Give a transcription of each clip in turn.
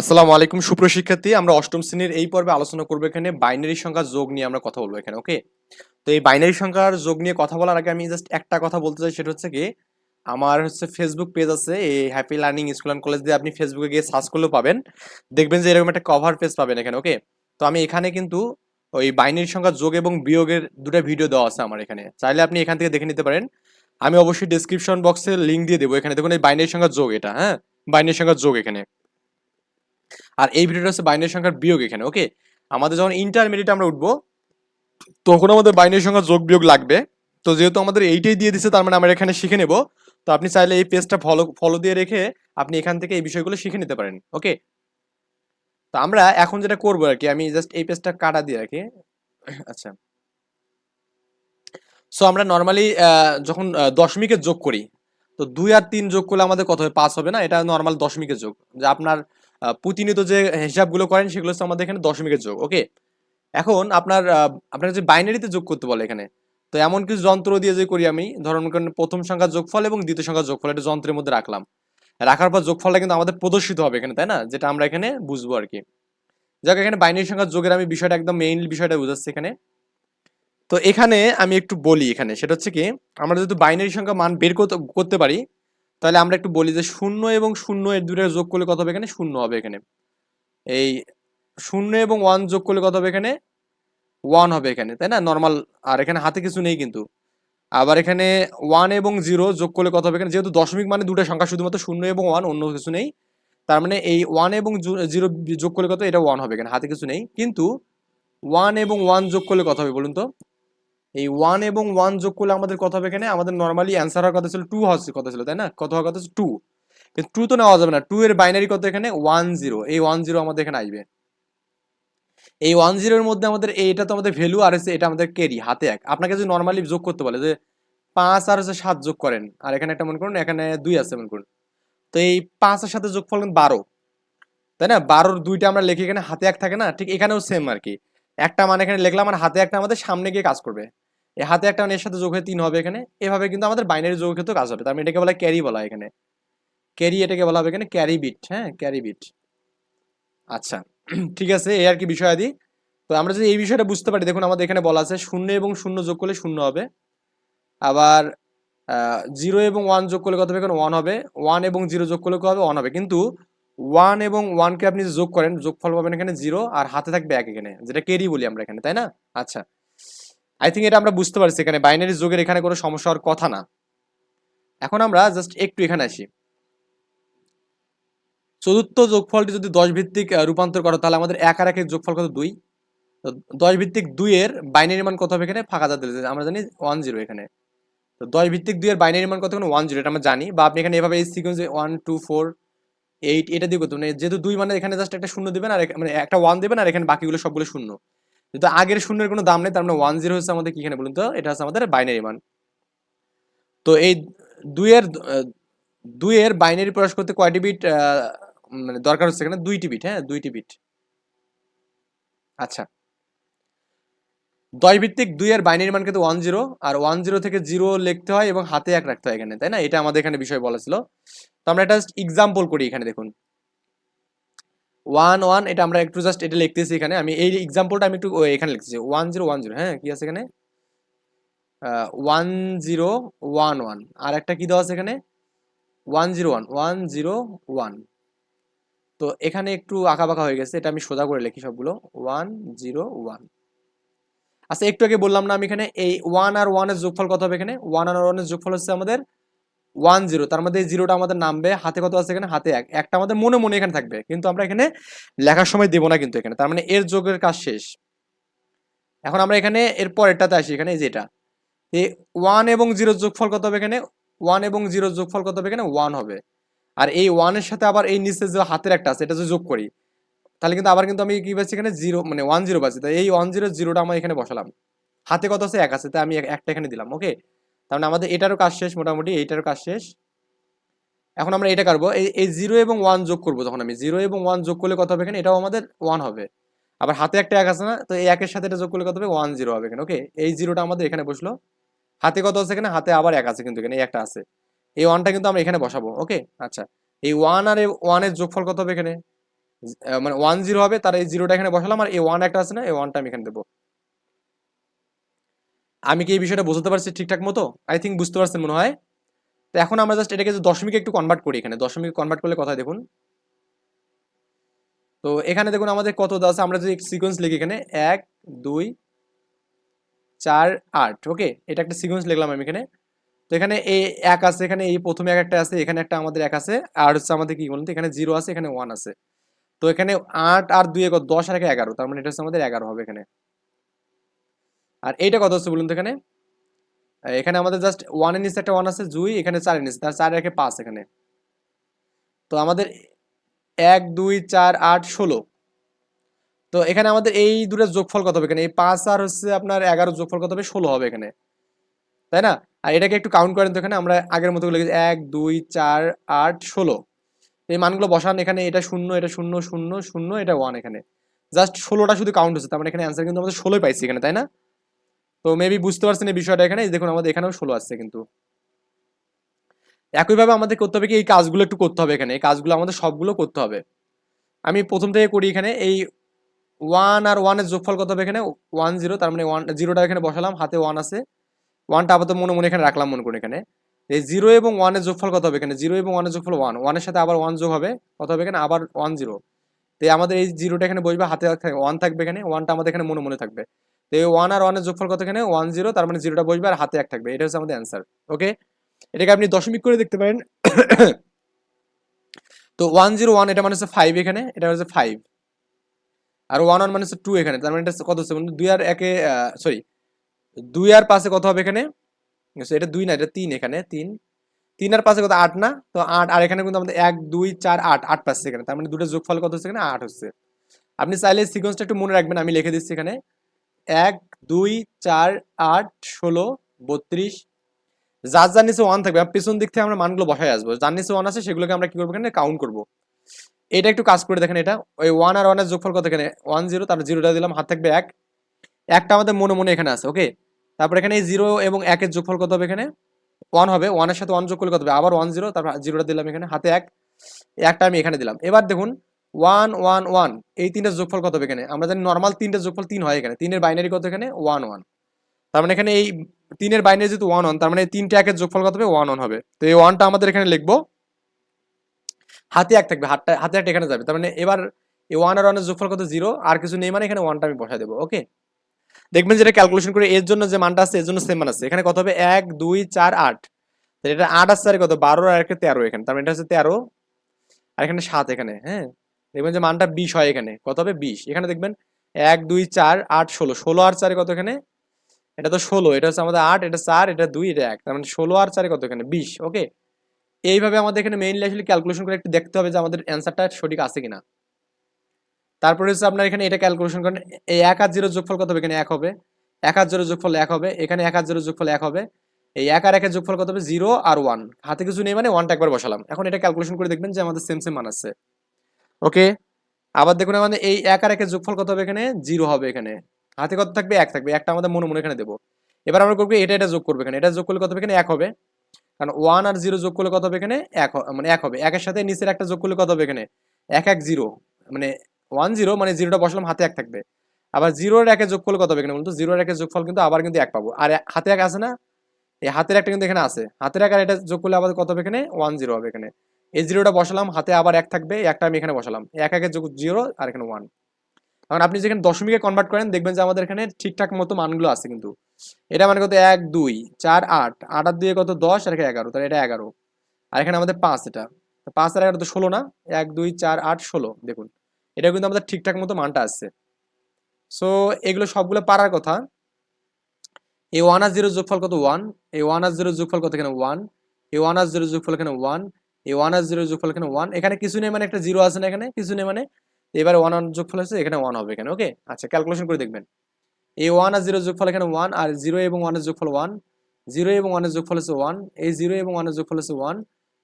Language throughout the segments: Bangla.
আসসালামু আলাইকুম সুপ্রশিক্ষার্থী আমরা অষ্টম শ্রেণির এই পর্বে আলোচনা করব এখানে বাইনারি সংখ্যার যোগ নিয়ে আমরা কথা বলব এখানে, ওকে? তো এই বাইনারি সংখ্যার যোগ নিয়ে কথা বলার আগে আমি জাস্ট একটা কথা বলতে চাই, সেটা হচ্ছে কি, আমার হচ্ছে ফেসবুক পেজ আছে, এই happy learning school and college দিয়ে আপনি ফেসবুকে গিয়ে সার্চ করলেও পাবেন। দেখবেন যে এরকম একটা কভার পেজ পাবেন এখানে, ওকে? তো আমি এখানে কিন্তু ওই বাইনারি সংখ্যার যোগ এবং বিয়োগের দুটো ভিডিও দেওয়া আছে আমার এখানে। চাইলে আপনি এখান থেকে দেখে নিতে পারেন। আমি অবশ্যই ডিসক্রিপশন বক্সে লিঙ্ক দিয়ে দেবো এখানে। দেখুন এই বাইনারি সংখ্যার যোগ এটা হ্যাঁ? বাইনারি সংখ্যার যোগ এখানে। আর এই ভিডিওটা হচ্ছে বাইনারি সংখ্যার বিয়োগ এখানে ওকে আমাদের যখন ইন্টারমিডিয়েট আমরা উঠবো, তখন আমাদের বাইনারি সংখ্যার যোগ বিয়োগ লাগবে। তো যেহেতু আমাদের এইটাই দিয়ে দিচ্ছে তার মানে আমরা এখানে শিখে নেব। তো আপনি চাইলে এই পেজটা ফলো ফলো দিয়ে রেখে আপনি এখান থেকে এই বিষয়গুলো শিখে নিতে পারেন ওকে তো আমরা এখন যেটা করব আর কি, আমি জাস্ট এই পেজটা কাটা দিয়ে রাখি। আচ্ছা। সো আমরা নর্মালি যখন দশমিকের যোগ করি, তো দুই আর তিন যোগ করলে আমাদের কত হবে পাঁচ হবে না? এটা নর্মাল দশমিকের যোগ। যে আপনার প্রতিনিয়ত যে হিসাবগুলো করেন, সেগুলো হচ্ছে আমাদের এখানে দশমিকের যোগ ওকে এখন আপনার আপনার যে বাইনারিতে যোগ করতে বলে এখানে, তো এমন কিছু যন্ত্র দিয়ে যে করি আমি, ধরুন প্রথম সংখ্যার যোগফল এবং দ্বিতীয় সংখ্যার যোগফল, এটা যন্ত্রের মধ্যে রাখলাম। রাখার পর যোগফলটা কিন্তু আমাদের প্রদর্শিত হবে এখানে, তাই না? যেটা আমরা এখানে বুঝব আর কি। যাক, এখানে বাইনারি সংখ্যার যোগের আমি বিষয়টা একদম মেইনলি বিষয়টা বুঝাচ্ছি এখানে। তো এখানে আমি একটু বলি এখানে, সেটা হচ্ছে কি, আমরা যদি বাইনারি সংখ্যা মান বের করতে পারি তাহলে আমরা একটু বলি যে শূন্য এবং শূন্য এর দুটো যোগ করলে কত হবে এখানে? শূন্য হবে এখানে। এই শূন্য এবং ওয়ান যোগ করলে কত হবে এখানে? ওয়ান হবে এখানে, তাই না? নর্মাল আর এখানে হাতে কিছু নেই কিন্তু। আবার এখানে ওয়ান এবং জিরো যোগ করলে কত হবে এখানে? যেহেতু দশমিক মানে দুটো সংখ্যা, শুধুমাত্র শূন্য এবং ওয়ান অন্য কিছু নেই। তার মানে এই ওয়ান এবং জিরো যোগ করলে কত, এটা ওয়ান হবে এখানে, হাতে কিছু নেই। কিন্তু ওয়ান এবং ওয়ান যোগ করলে কত হবে বলুন তো? এই ওয়ান এবং ওয়ান যোগ করলে আমাদের কত হবে এখানে? আমাদের নর্মালি অ্যান্সার হওয়ার কথা ছিল টু হওয়ার কথা ছিল, তাই না? কত হওয়ার কথা টু কিন্তু টু তো নেওয়া যাবে না। টু এর বাইনারি কত এখানে? ওয়ান জিরো এই ওয়ান জিরো আমাদের এখানে আসবে। এই ওয়ান জিরোর মধ্যে আমাদের এইটা তো আমাদের ভ্যালু আর এটা আমাদের কেরি হাতে এক। আপনাকে যদি নর্মালি যোগ করতে বলে যে পাঁচ আর হচ্ছে সাত যোগ করেন, আর এখানে একটা মনে করুন, এখানে দুই আছে মনে করুন। তো এই পাঁচের সাথে যোগ ফল বারো। তাই না? বারোর দুইটা আমরা লিখে এখানে হাতে এক থাকে না? ঠিক এখানেও সেম আর কি। একটা মানে এখানে লিখলাম, আর হাতে একটা আমাদের সামনে গিয়ে কাজ করবে। এই হাতে একটা মানে এর সাথে যোগ হয়ে তিন হবে এখানে। এভাবে কিন্তু আমাদের বাইনারি যোগ ক্ষেত্রে কাজ হবে। তার মানে এটাকে বলা ক্যারি বলা এখানে। ক্যারি এটাকে বলা হবে এখানে ক্যারি বিট হ্যাঁ? ক্যারি বিট আচ্ছা ঠিক আছে, এই আর কি বিষয়াদি তো আমরা যদি এই বিষয়টা বুঝতে পারি, দেখুন আমাদের এখানে বলা আছে শূন্য এবং শূন্য যোগ করলে শূন্য হবে। আবার জিরো এবং ওয়ান যোগ করলে কত হবে? এখানে ওয়ান হবে। ওয়ান এবং জিরো যোগ করলে কত হবে? ওয়ান হবে। কিন্তু ওয়ান এবং ওয়ানকে আপনি যোগ করেন, যোগফল পাবেন এখানে জিরো আর হাতে থাকবে এক এখানে, যেটা কেরি বলি আমরা এখানে, তাই না? আচ্ছা আই থিঙ্ক এটা আমরা বুঝতে পারছি, এখানে বাইনারি যোগের এখানে কোনো সমস্যা হওয়ার কথা না। এখন আমরা জাস্ট একটু এখানে আসি। চতুর্থ যোগফলটি যদি দশ ভিত্তিক রূপান্তর করো, তাহলে আমাদের এক আর একের যোগফল কত? দুই। তো দশ ভিত্তিক দুইয়ের বাইনারি মান কত হবে এখানে? ফাঁকা জাত আমরা জানি ওয়ান জিরো এখানে। তো দশ ভিত্তিক দুইয়ের বাইনারি মান কত ওয়ান জিরো এটা আমরা জানি। বা আপনি এখানে এভাবে এই সিকোয়েন্সে ওয়ান টু ফোর এইট এটা দিয়ে করতে মানে যেহেতু দুই মানে এখানে জাস্ট একটা শূন্য দেবেন, আর মানে একটা ওয়ান দেবেন, আর এখানে বাকিগুলো সবগুলো শূন্য। যেহেতু আগের শূন্যের কোনো দাম নেই, তার মানে ওয়ান জিরো হচ্ছে আমাদের কি এখানে বলুন তো? এটা হচ্ছে আমাদের বাইনারি মান। তো এই দুইয়ের দুইয়ের বাইনারি প্রকাশ করতে কয়টি বিট মানে দরকার হচ্ছে এখানে? দুইটি বিট হ্যাঁ দুইটি বিট আচ্ছা। দশ ভিত্তিক দুইয়ের বাইনারি মান কিন্তু ওয়ান জিরো আর ওয়ান জিরো থেকে জিরো লিখতে হয় এবং হাতে এক রাখতে হয় এখানে, তাই না? এটা আমাদের এখানে বিষয় বলা ছিল। তো আমরা একটা এক্সাম্পল করি এখানে, দেখুন। ওয়ান ওয়ান এটা আমরা একটু জাস্ট এটা লিখতেছি এখানে। আমি এই এক্সাম্পলটা আমি একটু এখানে লিখতেছি। ওয়ান জিরো ওয়ান জিরো হ্যাঁ? কি আছে এখানে? ওয়ান জিরো ওয়ান ওয়ান আর একটা কি দেওয়া আছে এখানে? One zero one one zero one তো এখানে একটু আঁকা বাঁকা হয়ে গেছে, এটা আমি সোজা করে লিখি সবগুলো। ওয়ান জিরো ওয়ান আচ্ছা একটু আগে বললাম না আমি এখানে, এই ওয়ান আর ওয়ানের যোগফল কত হবে এখানে? ওয়ান আর ওয়ানের যোগফল হচ্ছে আমাদের ওয়ান জিরো, তার মধ্যে জিরোটা আমাদের নামবে, হাতে কত আছে এখানে? হাতে এক। একটা আমাদের মনে মনে এখানে থাকবে, কিন্তু আমরা এখানে লেখার সময় দেবো না কিন্তু এখানে। তার মানে এর যোগের কাজ শেষ। এখন আমরা এখানে এর পরেরটাতে আসি, এখানে এই যেটা এই ওয়ান এবং জিরোর যোগফল কত হবে এখানে? ওয়ান এবং জিরোর যোগফল কত হবে এখানে? ওয়ান হবে। আর এই ওয়ানের সাথে আবার এই নিচে যে হাতের একটা আছে, এটা যদি যোগ করি, তাহলে কিন্তু আবার কিন্তু আমি কি পাচ্ছি এখানে? জিরো মানে ওয়ান জিরো পাচ্ছি। তাই এই ওয়ান জিরো জিরোটা আমার এখানে বসালাম। হাতে কত আছে? এক আছে। তাই আমি একটা এখানে দিলাম, ওকে? তার মানে আমাদের এটারও কাজ শেষ মোটামুটি, এইটারও কাজ শেষ। এখন আমরা এটা করব এই এই জিরো এবং ওয়ান যোগ করব তখন আমি। জিরো এবং ওয়ান যোগ করলে কত হবে এখানে? এটাও আমাদের ওয়ান হবে। আবার হাতে একটা এক আছে না, তো এই একের সাথে এটা যোগ করলে কত হবে? ওয়ান জিরো হবে এখানে ওকে এই জিরোটা আমাদের এখানে বসল। হাতে কত আছে এখানে? হাতে আবার এক আছে কিন্তু এখানে, এই একটা আছে। এই ওয়ানটা কিন্তু আমরা এখানে বসাবো ওকে আচ্ছা এই ওয়ান আর এই ওয়ানের যোগফল কত হবে এখানে? মানে ওয়ান জিরো হবে তার এই জিরোটা এখানে বসালাম, আর এই ওয়ান একটা আছে না, এই ওয়ানটা আমি এখানে দেবো। আমি কি এই বিষয়টা বুঝতে পারছি ঠিকঠাক মতো? আই থিঙ্ক বুঝতে পারছেন মনে হয়। তো এখন আমরা জাস্ট এটাকে যে দশমিকে একটু কনভার্ট করি এখানে। দশমিকে কনভার্ট করলে কথা দেখুন। তো এখানে দেখুন আমাদের কত দেওয়া আছে? আমরা যদি সিকোয়েন্স লিখি এখানে, এক, দুই, চার, আট ওকে এটা একটা সিকোয়েন্স লিখলাম আমি এখানে। তো এখানে এই এক আছে, এখানে এই প্রথমে এক একটা আছে, এখানে একটা আমাদের এক আছে, আর হচ্ছে আমাদের কি বলুন তো, এখানে জিরো আছে, এখানে ওয়ান আছে। তো এখানে আট আর দুই এক দশ আর একে এগারো, তার মানে এটা হচ্ছে আমাদের এগারো হবে এখানে। আর এইটা কত হচ্ছে বলুন তো এখানে? এখানে আমাদের জাস্ট ওয়ানের নিচে একটা ওয়ান আছে, দুই, এখানে চারের নিচে তার চার একে পাঁচ এখানে। তো আমাদের এক, দুই, চার, আট, ষোলো। তো এখানে আমাদের এই দুটোর যোগফল কত হবে এখানে? এই পাঁচ আর হচ্ছে আপনার এগারো যোগফল কত হবে? ষোলো হবে এখানে। তাই না? আর এটাকে একটু কাউন্ট করেন তো এখানে, আমরা আগের মতো লিখেছি এক, দুই, চার, আট, ষোলো। এই মানগুলো বসান, এখানে এটা শূন্য এটা শূন্য শূন্য শূন্য, এটা ওয়ান এখানে। জাস্ট ষোলোটা শুধু কাউন্ট হচ্ছে, তার মানে এখানে অ্যান্সার কিন্তু আমাদের ষোলোই পাইছি এখানে, তাই না? তো মেবি বুঝতে পারছেন এই বিষয়টা এখানে। দেখুন, আমাদের এখানেও ষোলো আসছে কিন্তু। একইভাবে আমাদের করতে হবে কি, এই কাজগুলো একটু করতে হবে এখানে। এই কাজগুলো আমাদের সবগুলো করতে হবে। আমি প্রথম থেকে করি এখানে, এই ওয়ান আর ওয়ানের যোগফল কত হবে এখানে? ওয়ান জিরো তার মানে ওয়ান জিরোটা এখানে বসালাম, হাতে ওয়ান আছে। ওয়ানটা আপাতত মনে মনে এখানে রাখলাম, মনে করে এখানে। এই জিরো এবং ওয়ানের যোগফল কত হবে এখানে? জিরো এবং ওয়ানের যোগফল ওয়ান ওয়ানের সাথে আবার ওয়ান যোগ হবে, কত হবে এখানে? আবার ওয়ান জিরো তো আমাদের এই জিরোটা এখানে বসবে, হাতে ওয়ান থাকবে এখানে ওয়ানটা আমাদের এখানে মনে মনে থাকবে। তো এই ওয়ান আর ওয়ানের যোগফল কত এখানে? ওয়ান জিরো তার মানে জিরোটা বসবে আর হাতে এক থাকবে। এটা হচ্ছে আমাদের অ্যান্সার ওকে এটাকে আপনি দশমিক করে দেখতে পারেন। তো ওয়ান জিরো ওয়ান এটা মানে হচ্ছে ফাইভ এখানে, এটা হচ্ছে ফাইভ আর ওয়ান ওয়ান মানে হচ্ছে টু এখানে, তার মানে এটা কত হচ্ছে? বলুন? দুই আর একে সরি দুই আর পাশে কত হবে এখানে? এটা দুই না, এটা তিন এখানে, তিন। তিন আর পাশে কত? আট না? তো আট, আর এখানে কিন্তু আমাদের এক, দুই, চার, আট আট পাচ্ছে এখানে, তার মানে দুটো যোগফল কত হচ্ছে এখানে? আট হচ্ছে। আপনি চাইলে সিকোয়েন্সটা একটু মনে রাখবেন, আমি লিখে দিচ্ছি এখানে। এক, দুই, চার, আট, ষোলো, বত্রিশ। যার যার নিচে ওয়ান থাকবে পিছন দিক থেকে আমরা মানগুলো বসায় আসব। যার নিচে ওয়ান আছে, সেগুলোকে আমরা কি করব এখানে? কাউন্ট করব। এটা একটু কাজ করে দেখেন এটা। ওই ওয়ান আর ওয়ানের যোগফল কত এখানে? ওয়ান জিরো তারপর জিরোটা দিলাম, হাত থাকবে এক। একটা আমাদের মনে মনে এখানে আছে ওকে তারপর এখানে জিরো এবং একের যোগফল কত হবে এখানে? ওয়ান হবে। ওয়ানের সাথে ওয়ান যোগ করলে কত হবে? আবার ওয়ান জিরো তারপর জিরোটা দিলাম এখানে, হাতে এক। একটা আমি এখানে দিলাম। এবার দেখুন ওয়ান ওয়ান ওয়ান। এই তিনটা যোগফল কত হবে এখানে? আমরা জানি নর্মাল তিনটা যোগফল তিন হয় এখানে। তিনের বাইনারি কত এখানে? ওয়ান ওয়ান তার মানে এখানে এই তিনের বাইনারি যেহেতু ওয়ান ওয়ান তার মানে তিনটা একের যোগফল কত হবে? ওয়ান ওয়ান হবে। তো এই ওয়ানটা আমাদের এখানে লিখব। হাতে এক থাকবে, হাতটা, হাতে একটা এখানে যাবে। তার মানে এবার এই ওয়ান আর ওয়ানের যোগফল কত? জিরো আর কিছু নেই মানে এখানে ওয়ানটা আমি বসাই দেবো ওকে দেখবেন যেটা ক্যালকুলেশন করে এর জন্য যে মানটা আছে, এর জন্য সেম মান আছে। এখানে কত হবে? এক, দুই, চার, আট। এটা আট আর কত? বারো আর একটা তেরো এখানে। তার মানে এটা হচ্ছে তেরো। আর এখানে সাত এখানে হ্যাঁ? দেখবেন যে মানটা বিশ হয় এখানে। কত হবে? বিশ। এখানে দেখবেন এক, দুই, চার, আট, ষোলো। ষোলো আর চারে কত এখানে? এটা তো ষোলো। এটা হচ্ছে আমাদের আট, এটা চার, এটা দুই, এটা এক। তার মানে ষোলো আর চারে কত এখানে? বিশ। ওকে? এইভাবে আমাদের এখানে মেইনলি আসলে ক্যালকুলেশন করে একটু দেখতে হবে যে আমাদের অ্যান্সারটা সঠিক আছে কিনা। তারপরে হচ্ছে আপনার এখানে এটা ক্যালকুলেশন করেন এই এক আর জিরো যোগফল কত হবে? এখানে এক হবে। এক আর জিরো যোগফল এক হবে। এখানে এক আর জিরো যোগফল এক হবে। এই এক আর একের যোগফল কত হবে? জিরো আর ওয়ান। হাতে কিছু নেই মানে ওয়ানটা একবার বসালাম। এখন এটা ক্যালকুলেশন করে দেখবেন যে আমাদের সেম সেম মান আছে। ওকে? আবার দেখুন আমাদের এই এক আর একের যোগফল কত হবে এখানে? জিরো হবে এখানে। হাতে কত থাকবে? এক থাকবে। একটা আমাদের মনে মনে এখানে দেবো। এবার আমরা করব এটা এটা যোগ করব এখানে। এটা যোগ করলে কত হবে এখানে? এক হবে। কারণ ওয়ান আর জিরো যোগ করলে কত হবে এখানে? এক মানে এক হবে। একের সাথে নিচের একটা যোগ করলে কত হবে এখানে? এক এক, জিরো। মানে ওয়ান জিরো মানে জিরোটা বসলাম, হাতে এক থাকবে। আবার জিরোর একে যোগ করলে কত হবে এখানে বলতো জিরোর একে যোগফল কিন্তু আবার কিন্তু এক পাবো। আর হাতে এক আছে না? এই হাতের একটা কিন্তু এখানে আছে। হাতের এক আর এটা যোগ করলে আবার কত হবে এখানে? ওয়ান জিরো হবে এখানে। এই জিরোটা বসালাম, হাতে আবার এক থাকবে একটা আমি এখানে বসালাম। এক একে যোগ জিরো আর এখানে ওয়ান এখন আপনি যেখানে দশমিকে কনভার্ট করেন, দেখবেন যে আমাদের এখানে ঠিকঠাক মতো মানগুলো আছে কিন্তু। এটা মানে কত? এক, দুই, চার, আট। আট আর দুই কত? দশ, আর এখানে এগারো। তাহলে এটা এগারো। আর এখানে আমাদের পাঁচ এটা। পাঁচ আর এগারো তো ষোলো না? এক, দুই, চার, আট, ষোলো। দেখুন এটা কিন্তু আমাদের ঠিকঠাক মতো মানটা আসছে সো এগুলো সবগুলো পারার কথা। এই ওয়ান আর জিরো যোগফল কত? ওয়ান এই ওয়ান আর জিরো যোগফল কত এখানে? ওয়ান এই ওয়ান আর জিরো যোগফল এখানে? ওয়ান এই ওয়ান আর জিরো যোগফল এখানে ওয়ান এখানে কিছু নেই মানে একটা জিরো আছে না এখানে, কিছু নেই মানে এবারে ওয়ান আর যোগফল আছে এখানে ওয়ান হবে এখানে ওকে আচ্ছা ক্যালকুলেশন করে দেখবেন। এই ওয়ান আর জিরো যোগফল এখানে ওয়ান আর জিরো এবং ওয়ানের যোগফল ওয়ান জিরো এবং ওয়ানের যোগফল হচ্ছে ওয়ান এই জিরো এবং ওয়ানের যোগফল হচ্ছে ওয়ান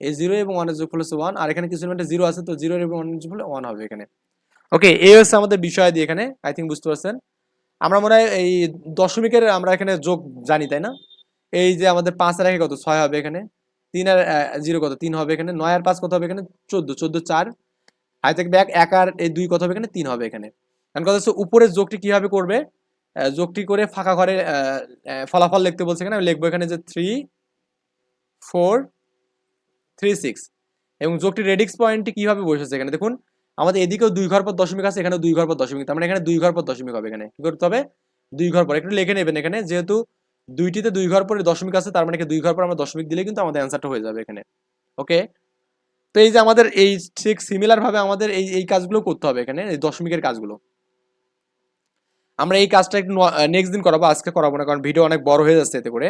এই জিরো এবং ওয়ানের যোগফল হচ্ছে ওয়ান আর এখানে কিছু একটা জিরো আছে, তো জিরো এবং ওয়ানের যোগফল ওয়ান হবে এখানে। ওকে এই হচ্ছে আমাদের বিষয় দিয়ে এখানে আই থিঙ্ক বুঝতে পারছেন? আমরা মনে হয় এই দশমিকের আমরা এখানে যোগ জানি, তাই না? এই যে আমাদের পাঁচ আর কত? ছয় হবে এখানে। তিন আর জিরো কত? তিন হবে এখানে। নয় আর পাঁচ কত হবে এখানে? চোদ্দ। চোদ্দ চার। হাই থাকবে এক এক আর এই দুই কত হবে এখানে? তিন হবে এখানে। কারণ কথা হচ্ছে উপরের যোগটি কীভাবে করবে? যোগটি করে ফাঁকা ঘরে ফলাফল লিখতে বলছে এখানে। আমি লিখব এখানে যে থ্রি ফোর থ্রি সিক্স এবং যোগটি রেডিক্স পয়েন্টটি কীভাবে বসেছে এখানে? দেখুন, আমাদের এদিকেও দুই ঘর পর দশমিক আছে এখানে দুই ঘর পর দশমিক। তার মানে এখানে দুই ঘর পর দশমিক হবে এখানে। কী করতে হবে? দুই ঘর পর। একটু লিখে নেবেন এখানে। যেহেতু দুইটিতে দুই ঘর পরে দশমিক আছে, তার মানে কি দুই ঘর পর আমরা দশমিক দিলে কিন্তু আমাদের অ্যান্সারটা হয়ে যাবে এখানে। ওকে তো এই যে আমাদের এই ঠিক সিমিলার ভাবে আমাদের এই এই কাজগুলো করতে হবে এখানে, এই দশমিকের কাজগুলো। আমরা এই কাজটা একটু নেক্সট দিন করাবো, আজকে করাবো না, কারণ ভিডিও অনেক বড় হয়ে যাচ্ছে এতে করে।